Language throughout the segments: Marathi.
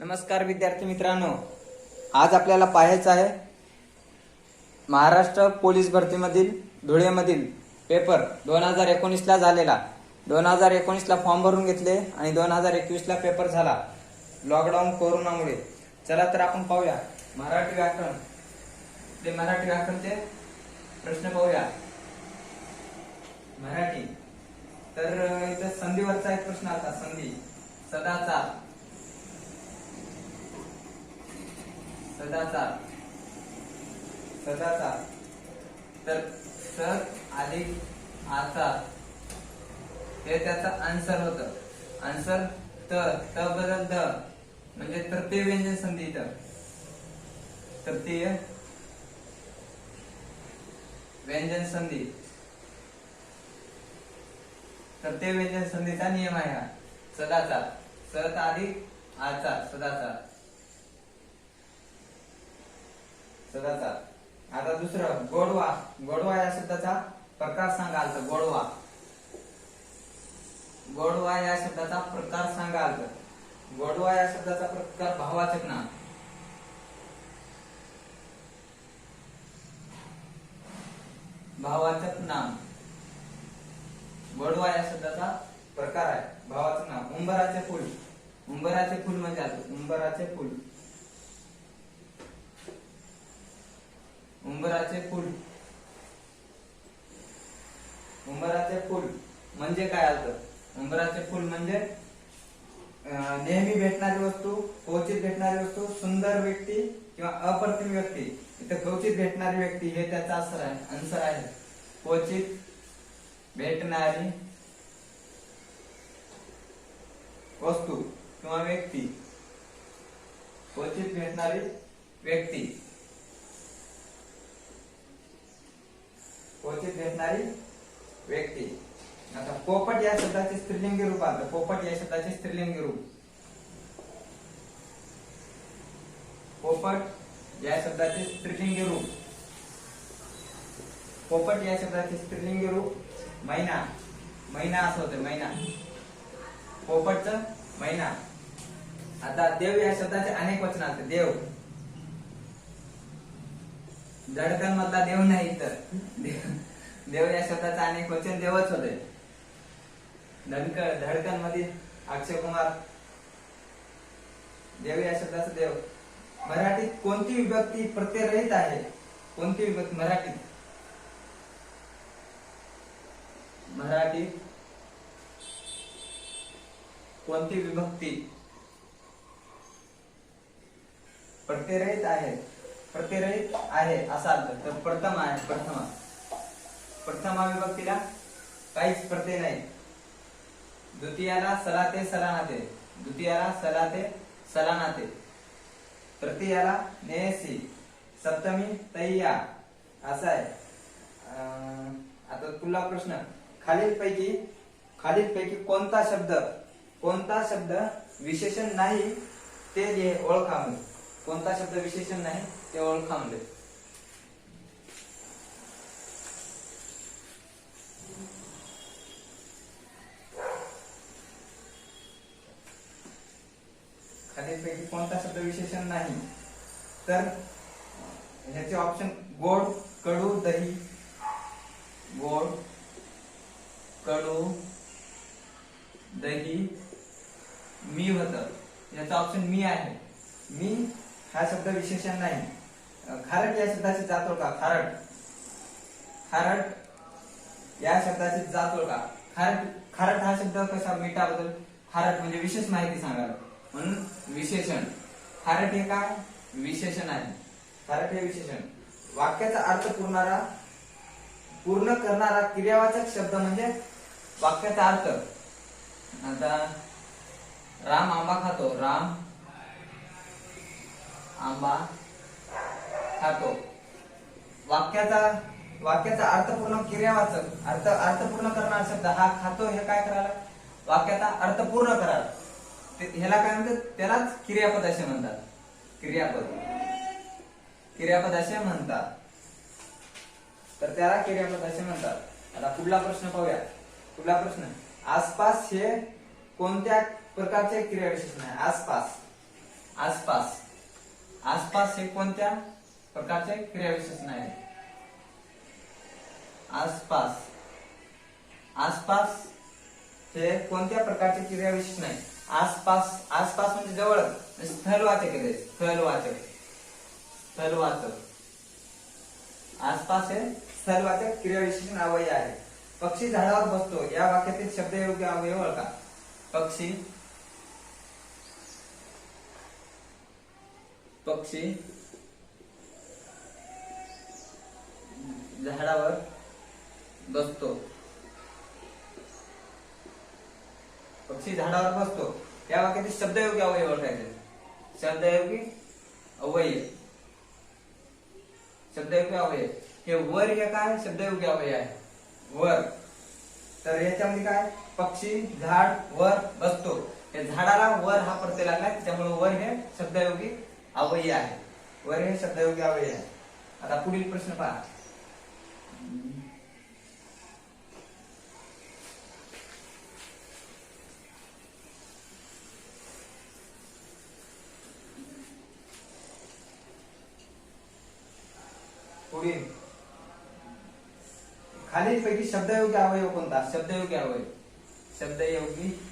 नमस्कार विद्यार्थी मित्रांनो. आज आपल्याला पाहायचं आहे महाराष्ट्र पोलीस भरतीमधील धुळेमधील पेपर दोन हजार एकोणीसला झालेला. दोन हजार एकोणीसला फॉर्म भरून घेतले आणि दोन हजार एकवीसला पेपर झाला. लॉकडाऊन कोरोनामुळे. चला तर आपण पाहूया. मराठी व्याकरण. ते मराठी व्याकरणचे प्रश्न पाहूया. मराठी. तर इथं संधीवरचा एक प्रश्न आता संधी. सदाचार. सदाचार सदाचार तर सत अधिक आचार हे त्याचा आन्सर होत. आन्सर तर त बदल द. म्हणजे तृतीय व्यंजन संधी इथं. तृतीय व्यंजन संधी. तृतीय व्यंजन संधीचा नियम आहे हा. सदाचार सत अधिक आचार सदाचार शब्दाचा आता दुसरं गोडवा. गोडवा या शब्दाचा प्रकार सांगाल तर गोडवा. गोडवा या शब्दाचा प्रकार सांगाल तर गोडवा या शब्दाचा प्रकार भावाचक नाम भावाचक नाम. गोडवा या शब्दाचा प्रकार आहे भावाचं नाव उंबराचे फुल. उंबराचे फुल म्हणजे उंबराचे फुल. उंबराचे फूल. उंबराचे फुल म्हणजे काय असतं उंबराचे फूल म्हणजे नेहमी भेटणारी वस्तू क्वचित भेटणारी वस्तू सुंदर व्यक्ती किंवा अप्रतिम व्यक्ती. इथं क्वचित भेटणारी व्यक्ती हे त्याचा असर आहे आन्सर आहे. क्वचित भेटणारी वस्तू किंवा व्यक्ती. क्वचित भेटणारी व्यक्ती. क्वचित भेटणारी व्यक्ती. आता पोपट या शब्दाचे स्त्रीलिंगी रूप आलं पोपट या शब्दाचे स्त्रीलिंगी रूप. पोपट या शब्दाचे स्त्रीलिंगी रूप. पोपट या शब्दाचे स्त्रीलिंगी रूप मैना मैना असं होतं मैना पोपटचं मैना आता देव या शब्दाचे अनेक वचन असते. देव. धडकन मधला देव नाही तर देव या शब्दाचा अनेक वचन देवच होते. धडकन धडकन अक्षय कुमार देव या शब्दाचा देव. मराठीत कोणती विभक्ती प्रत्ययरहित आहे? कोणती विभक्ती मराठीत? मराठीत कोणती विभक्ती प्रत्ययरहित आहे? प्रत्ययरहित आहे असा अर्थ. तर प्रथम आहे प्रथमा. प्रथमा विभक्तीला काहीच प्रत्यय नाही. द्वितीयाला सलाते सलानाते. द्वितीयाला सलाते सलानाते. तृतीयाला नेसी सप्तमी तैया. असा आहे. अं, आता तुला प्रश्न. खालीलपैकी खालीलपैकी कोणता शब्द कोणता शब्द विशेषण नाही ते लिहे ओळखा कोणता शब्द विशेषण नाही ते ओळखा म्हणजे खालीलपैकी कोणता शब्द विशेषण नाही. तर ह्याचे ऑप्शन गोड कडू दही. गोड कडू दही मी होत. याचा ऑप्शन मी आहे. मी हा शब्द विशेषण नाही. खारट या शब्दाची जात ओळखा खारट. खारट या शब्दाची जात ओळखा. खारट खारट हा शब्द कसा मिठाबद्दल खारट म्हणजे विशेष माहिती सांगाल म्हणून विशेषण. खारट हे काय विशेषण आहे. खारट हे विशेषण. वाक्याचा अर्थ पुरणारा पूर्ण करणारा क्रियावाचक शब्द म्हणजे वाक्याचा अर्थ. आता राम आंबा खातो. राम आंबा खातो. वाक्याचा वाक्याचा अर्थपूर्ण क्रियावाचक अर्थ अर्थपूर्ण करणारा शब्द हा खातो हे काय करायला? वाक्याचा अर्थ पूर्ण करायला. ह्याला काय म्हणतात? त्यालाच क्रियापद असे म्हणतात. क्रियापद. क्रियापद असे म्हणतात. तर त्याला क्रियापद असे म्हणतात. आता पुढला प्रश्न पाहूया. पुढला प्रश्न. आसपास हे कोणत्या प्रकारचे क्रियाविशेषण आहे? आसपास. आसपास. आसपास हे कोणत्या? प्रकारचे क्रियाविशेषण आहे आसपास. आसपास हे कोणत्या प्रकारचे क्रियाविशेषण आहे आसपास आसपास म्हणजे जवळ. म्हणजे स्थलवाचक आहे स्थलवाचक स्थलवाचक आसपास हे स्थलवाचक क्रियाविशेषण अवयव आहे. पक्षी झाडावर बसतो. या वाक्यातील शब्द योग्य अवयव ओळखा. पक्षी. पक्षी. झाडावर बसतो. पक्षी झाडावर बसतो. या वाक्यातील शब्दयोगी अवयव ओळखायचे. शब्दयोगी अवयव. शब्दयोगी अवयव. हे वर हे काय? शब्दयोगी अवयव आहे. वर. तर याच्यामध्ये काय? पक्षी झाड वर बसतो. या झाडाला वर हा प्रत्यय लागला त्यामुळे वर हे शब्दयोगी अवयव आहे. वर हे शब्दयोगी अवयव आहे. आता पुढील प्रश्न पहा. पुढील खालीलपैकी शब्दयोगी अवयव कोणता? शब्दयोगी अवयव. शब्दयोगी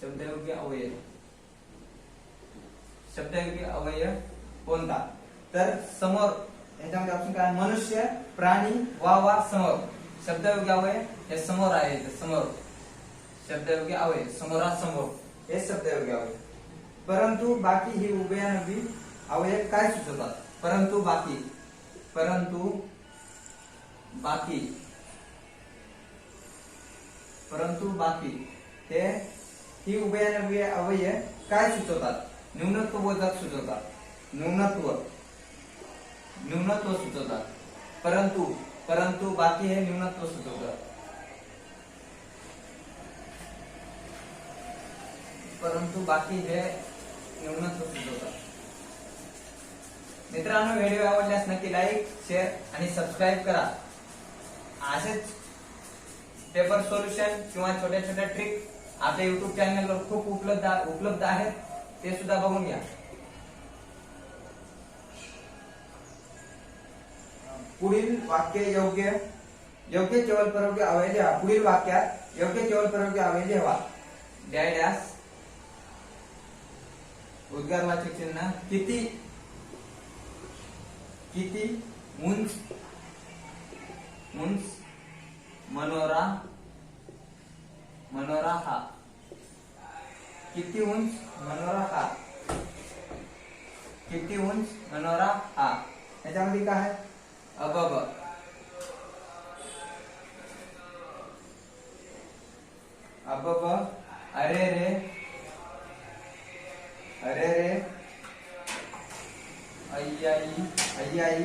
शब्दयोगी अवयव. शब्दयोगी अवयव कोणता? तर समोर याच्यामध्ये ऑप्शन काय? मनुष्य प्राणी वा वा समोर. शब्दयोगी अवयव हे समोर आहे समोर. शब्दयोगी अवयव समोरासमोर हे शब्दयोगी अवयव. परंतु बाकी ही उभयानवी अवयव काय सुचवतात? परंतु बाकी परंतु बाकी परंतु बाकी हे ही उभयानव्य अवयव काय सुचवतात? न्यूनत्व बोधक सुचवतात. न्यूनत्व न्यूनत्व सुचवतात. परंतु परंतु बाकी हे न्यूनत्व सुचवतात. परंतु बाकी हे न्यूनत्व सुचवतात. मित्रांनो व्हिडिओ आवडल्यास नक्की लाईक शेअर आणि सबस्क्राईब करा. असेच पेपर सोल्युशन किंवा छोट्या छोट्या ट्रिक आपल्या युट्यूब चॅनलवर खूप उपलब्ध उपलब्ध आहेत ते सुद्धा बघून घ्या. पुढील वाक्य योग्य योग्य केवळ प्रयोगी अवय लिहा पुढील वाक्यात योग्य केवळ प्रयोगी अवय लिहा डॅडॅस उद्गारवाचक चिन्ह. किती किती? उंच? उंच? मनोरा? मनोरा हा. किती उंच? मनोरा हा. किती उंच? मनोरा हा. याच्यामध्ये काय आहे? अबब. अबब. अरे रे. अरे रे. अय्याई. अय्याई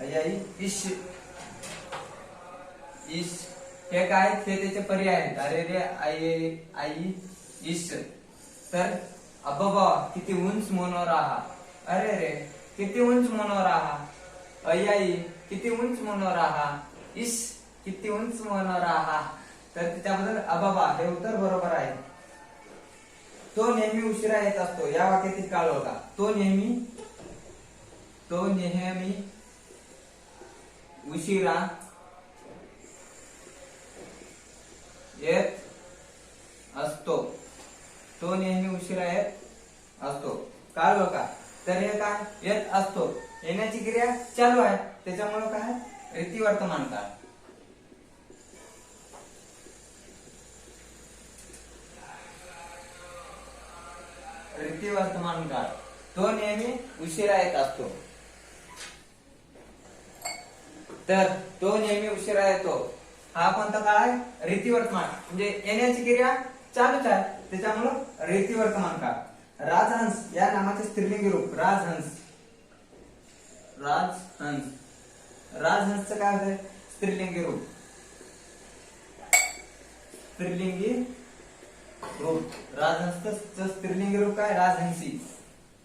अय्याई इश. इश. हे काय? ते त्याचे पर्याय आहेत. अरे रे आई आई. इश. तर अबाबा किती उंच मनोर आहा अरे रे किती उंच मनोर आहा आई. अय्याई किती उंच मनोर आहा इश किती उंच मनोर आहा तर त्याच्याबद्दल अबाबा हे उत्तर बरोबर आहे. तो नेहमी उशिरा येत असतो. या वाक्यातील काळ होता. तो नेहमी तो नेहमी उशिरा येत असतो. तो नेहमी उशिरा येत असतो. काळ का तर हे काय? येत असतो. येण्याची क्रिया चालू आहे. त्याच्यामुळे काय? रीती वर्तमान काळ. वर्तमान काळ तो नेहमी उशिरा येत असतो. तर तो नेहमी उशिरा येतो. हा कोणता काळ आहे? रीती वर्तमान म्हणजे येण्याची क्रिया चालूच आहे. त्याच्यामुळं रीती वर्तमान काळ राजहंस या नामाचे स्त्रीलिंगी रूप. राजहंस. राजहंस. राजहंसचं काय स्त्रीलिंगी रूप. स्त्रीलिंगी रूप राजहंसचं स्त्रीलिंग रूप काय? राजहंसी.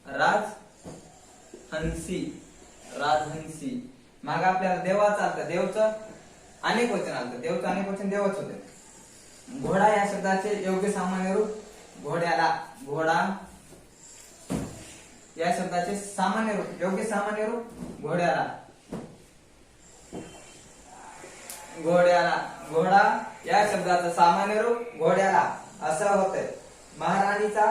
राजहंसी. राजहंसी. माग आपल्याला देवाचं आलं देवचं अनेक वचन आलं देवचं अनेक वचन देवच होते. घोडा या शब्दाचे योग्य सामान्य रूप घोड्याला. घोडा या शब्दाचे सामान्य रूप योग्य सामान्य रूप घोड्याला. घोड्याला. घोडा या शब्दाचं सामान्य रूप घोड्याला. असा होतंय. महाराणीचा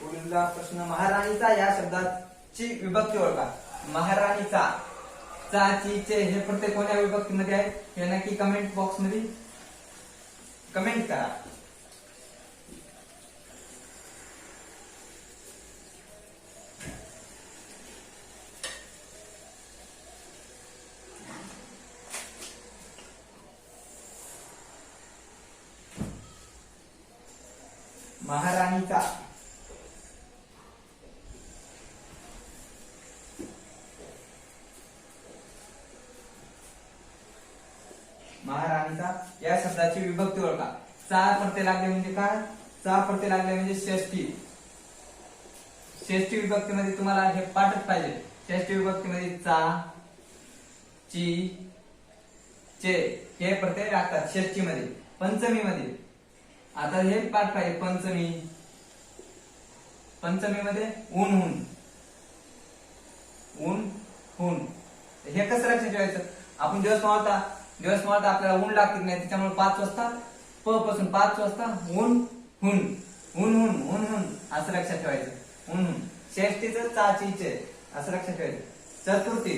पुढील प्रश्न महाराणीचा या शब्दाची विभक्ती ओळखा. महाराणीचा. चा ची चे हे प्रत्येक कोण्या विभक्तीमध्ये आहे? हे नक्की कमेंट बॉक्समध्ये कमेंट करा. महाराणीचा महाराणीचा या शब्दाची विभक्ती ओळखा. चा प्रत्यय लागले म्हणजे काय? चा प्रत्यय लागले म्हणजे षष्टी षष्टी विभक्तीमध्ये तुम्हाला हे पाठच पाहिजे. षष्टी विभक्तीमध्ये चा ची चे हे प्रत्यय लागतात षष्टी मध्ये पंचमी मध्ये आता हे पाठ पाहिजे पंचमी. पंचमी मध्ये ऊन ऊन. ऊन ऊन. हे कसं लक्षात ठेवायचं आपण दिवस मावता दिवस मावता आपल्याला ऊन लागते नाही त्याच्यामुळे पाच वाजता प पासून पाच वाजता ऊन हुन ऊन हुन ऊन हुन असं लक्षात ठेवायचं. ऊन हुन शेष्टीचं चाचीचे. असं लक्षात ठेवायचं. चतुर्थी.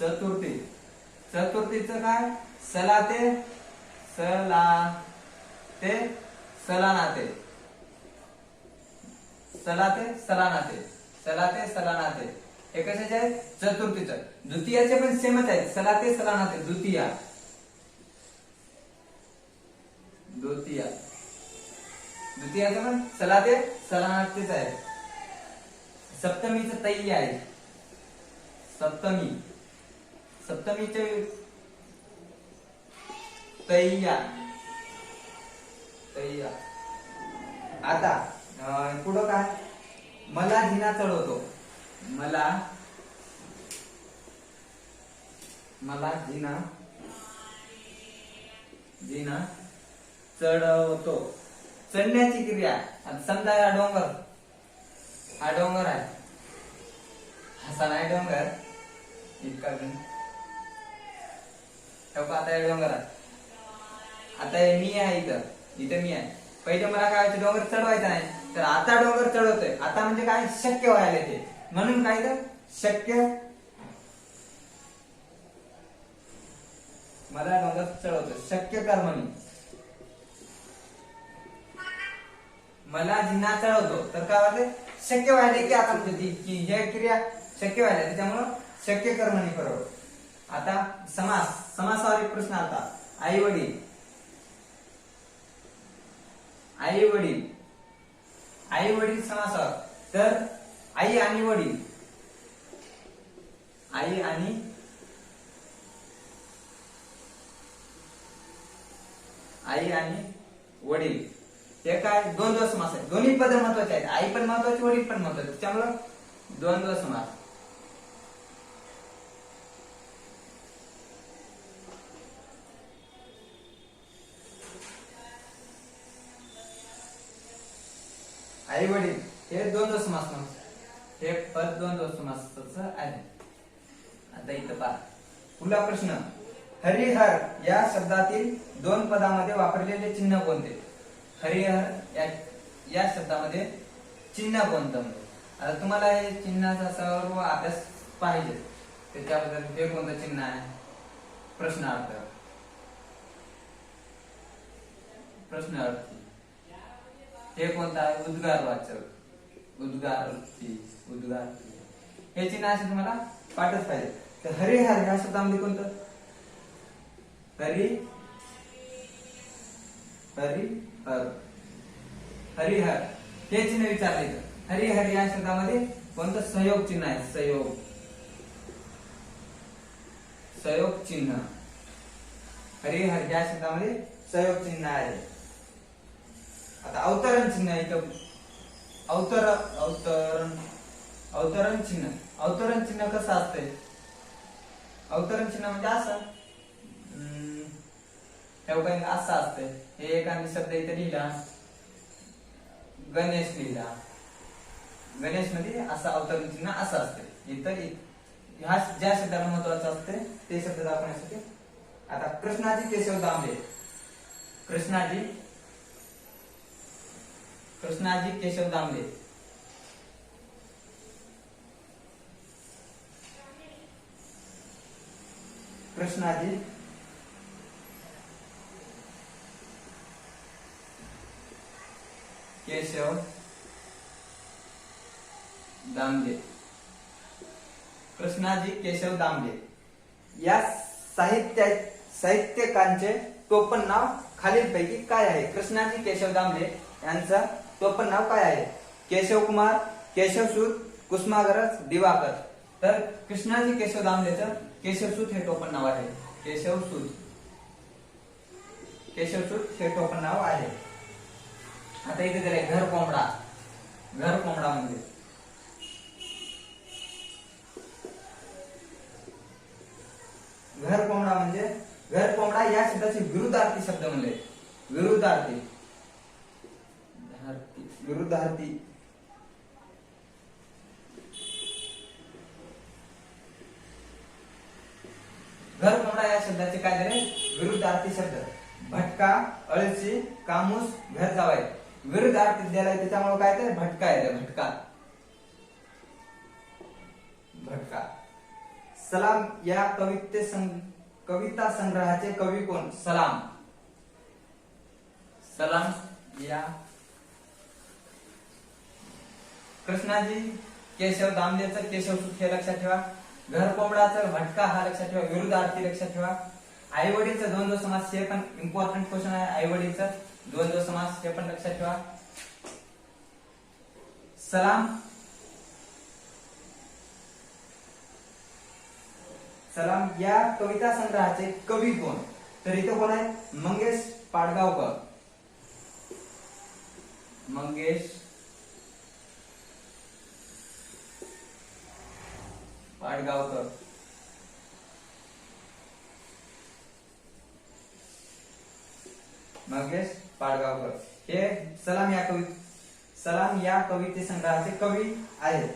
चतुर्थी. चतुर्थीचं काय? सलाते. सला ते सलानाते. सलाते सलानाते. सलाते सलानाते. हे कशाचे आहेत? चतुर्थीचं. द्वितीयाचे पण सेमच आहेत. सलाते सलानाते. द्वितीया. द्वितीया. द्वितीयाचं पण सलाते सलानातेच आहे सप्तमीचं तैय आहे. सप्तमी. सप्तमीचे तैया. आता पुढं काय? मला जिना चढवतो. मला मला जिना जिना चढवतो. चढण्याची क्रिया. आता समजा हा डोंगर. हा डोंगर आहे. असा नाही डोंगर. इतका आता हे डोंगर आहे. आता हे मी आहे इथं. इथे मी आहे. पहिले मला काय व्हायचं डोंगर चढवायचा नाही. तर आता डोंगर चढवतोय. आता म्हणजे काय शक्य व्हायला ते. म्हणून काय तर शक्य मला डोंगर चढवतोय. शक्य कर्मणी मला जिना चढवतो. तर काय होते शक्य व्हायला की आता म्हणजे की हे क्रिया शक्य व्हायला त्याच्यामुळं शक्य कर्मणी बरोबर आता समास. समासावर एक प्रश्न आता. आई वडील आई वडील आई वडील समासावर तर आई आणि वडील. आई आणि आई आणि वडील. हे काय? दोन दोन समास आहेत. दोन्ही पद महत्त्वाचे आहेत. आई पण महत्वाची वडील पण महत्त्वाचे. त्यामुळं दोन दोन समास. आई वडील हे दोन समास हे पद दोन समासाच आहे. आता इथं पहा. पुढला प्रश्न. हरिहर या शब्दातील दोन पदामध्ये वापरलेले चिन्ह कोणते? हरिहर या या शब्दामध्ये चिन्ह कोणतं आता तुम्हाला हे चिन्हाचा सर्व अभ्यास पाहिजे. त्याच्याबद्दल हे कोणतं चिन्ह आहे? प्रश्नार्थ. प्रश्नार्थ. हे कोणतं आहे? उद्गारवाचक उद्गार उद्गार हे चिन्ह असे तुम्हाला पाठच पाहिजे. तर हरिहर ह्या शब्दामध्ये कोणतं? हरी हरी हर. हरिहर हे चिन्ह विचारले इथं. हरिहर या शब्दामध्ये कोणतं सहयोग चिन्ह आहे? सहयोग सहयोग चिन्ह. हरिहर या शब्दामध्ये सहयोग चिन्ह आहे. आता अवतरण चिन्ह इथं. अवतर अवतरण अवतरण चिन्ह. अवतरण चिन्ह कसं असतंय? अवतरण चिन्ह म्हणजे असं. काही असं असतंय. हे एखादी शब्द इथे लिहिला. गणेश लिहिला. गणेशमध्ये असं अवतरण चिन्ह असं असतंय. इथं ह्या ज्या शब्दाला महत्वाचं असते ते शब्द दाखवण्यासाठी आता कृष्णाजी केशव दामले. कृष्णाजी कृष्णाजी केशव दामले कृष्णाजी केशव. दामले कृष्णाजी केशव दामले या साहित्या साहित्यकांचे टोपण नाव खालीलपैकी काय आहे? कृष्णाजी केशव दामले यांचा तो पण नाव काय आहे? केशव कुमार केशवसूत कुसुमाग्रज दिवाकर. तर कृष्णाजी केशव दामलेचं केशवसूत हे टोपण नाव आहे. केशवसूत केशवसूत हे टोपण नाव आहे. आता इथे दिलंय घर कोंबडा. घर कोंबडा म्हणजे घर कोंबडा म्हणजे घर कोंबडा या शब्दाचे विरुद्धार्थी शब्द म्हणले विरुद्धार्थी. धार्थी विरुद्धार्थी. घर कोंबडा या शब्दाचे काय झाले? विरुद्धार्थी शब्द. भटका अळशी कामूस घर जावाय विरुद्धार्थी दिलाय त्याच्यामुळे काय ते भटका येते भटका. भटका. सलाम या कविते संग, कविता संग्रहाचे कवी कोण? सलाम. सलाम या कृष्णाजी केशव दामलेचं केशव सुख हे लक्षात ठेवा. घर कोंबडाचं भटका हा लक्षात ठेवा. आरती लक्षात ठेवा. आई वडीलचं द्वंद्व समास हे पण इम्पॉर्टंट क्वेश्चन आहे. आई वडीलचं द्वंद्व समास हे पण लक्षात ठेवा. सलाम. सलाम. या कविता संग्रहाचे कवी कोण? तर इथे कोण आहे? मंगेश पाडगावकर. मंगेश पाडगावकर मंगेश पाडगावकर. हे सलाम या कवी सलाम या कविते संग्रहाचे कवी आहेत.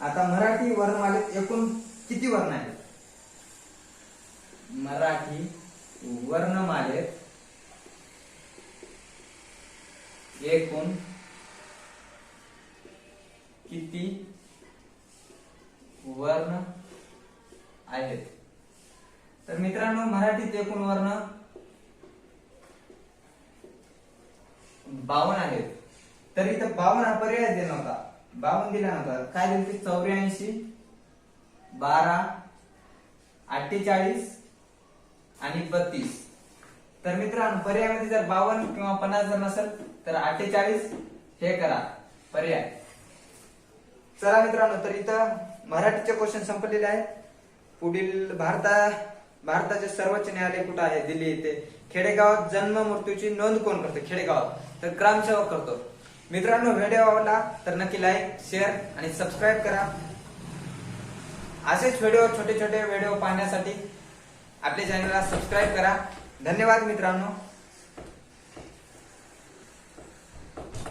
आता मराठी वर्णमालेत एकूण किती वर्ण आहेत? मराठी वर्णमालेत एकूण किती वर्ण आहेत. तर मित्रांनो मराठीत एकूण वर्ण बावन आहेत. तर इथं बावन हा पर्याय दिला नव्हता बावन दिला नव्हता काय दिले चौऱ्याऐंशी बारा अठ्ठेचाळीस आणि बत्तीस. तर मित्रांनो पर्यायामध्ये जर बावन्न किंवा पन्नास जर नसेल तर अठ्ठेचाळीस हे करा. पर्याय. चला मित्रांनो तर इथं मराठीचे क्वेश्चन संपलेले आहेत. पुढील भारता भारताचे सर्वोच्च न्यायालय कुठं आहे? दिल्ली येथे खेडेगावात जन्म मृत्यूची नोंद कोण करते? खेडेगावात. तर ग्रामसेवक करतो. मित्रांनो व्हिडिओ आवडला तर नक्की लाईक शेअर आणि सबस्क्राईब करा. असेच व्हिडिओ छोटे छोटे व्हिडिओ पाहण्यासाठी आपल्या चॅनलला सबस्क्राईब करा. धन्यवाद मित्रांनो.